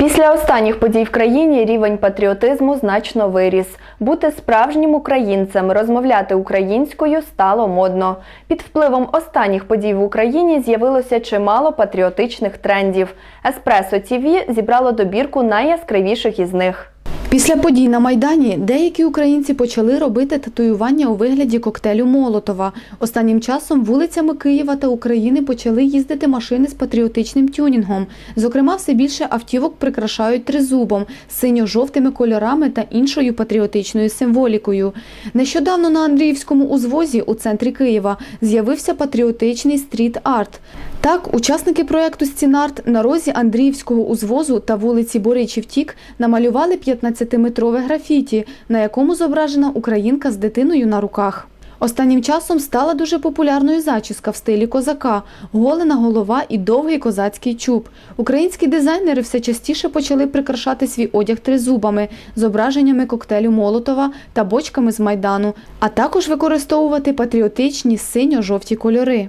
Після останніх подій в країні рівень патріотизму значно виріс. Бути справжнім українцем, розмовляти українською стало модно. Під впливом останніх подій в Україні з'явилося чимало патріотичних трендів. Еспресо ТІВІ зібрало добірку найяскравіших із них. Після подій на Майдані деякі українці почали робити татуювання у вигляді коктейлю Молотова. Останнім часом вулицями Києва та України почали їздити машини з патріотичним тюнінгом. Зокрема, все більше автівок прикрашають тризубом, синьо-жовтими кольорами та іншою патріотичною символікою. Нещодавно на Андріївському узвозі у центрі Києва з'явився патріотичний стріт-арт. Так, учасники проєкту «Сцінарт» на розі Андріївського узвозу та вулиці Боричів Тік намалювали 15-метрове графіті, на якому зображена українка з дитиною на руках. Останнім часом стала дуже популярною зачіска в стилі козака, голена голова і довгий козацький чуб. Українські дизайнери все частіше почали прикрашати свій одяг тризубами, зображеннями коктейлю Молотова та бочками з Майдану, а також використовувати патріотичні синьо-жовті кольори.